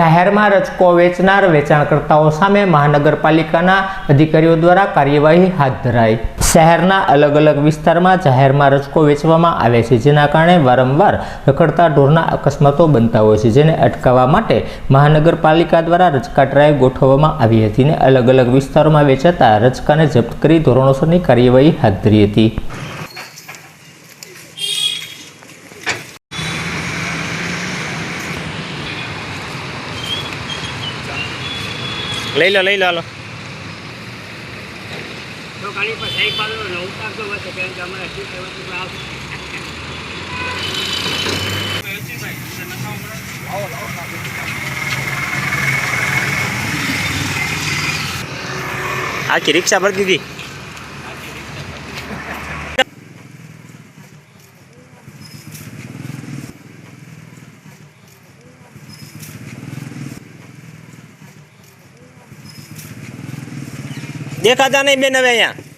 જાહેરમાં રચકો વેચનાર વેચાણકર્તાઓ સામે મહાનગરપાલિકાના અધિકારીઓ દ્વારા કાર્યવાહી હાથ ધરાઈ. શહેરના અલગ અલગ વિસ્તારમાં જાહેરમાં રચકો વેચવામાં આવે છે, જેના કારણે વારંવાર રખડતા ઢોરના અકસ્માતો બનતા હોય છે, જેને અટકાવવા માટે મહાનગરપાલિકા દ્વારા રચકા ડ્રાઈવ ગોઠવવામાં આવી હતી અને અલગ અલગ વિસ્તારોમાં વેચાતા રચકાને જપ્ત કરી ધોરણોસરની કાર્યવાહી હાથ ધરી હતી. લઈ લો લઈ લો હાલો. આખી રિક્ષા ભરતી હતી. દેખાતા નહીં બેન હવે અહીંયા.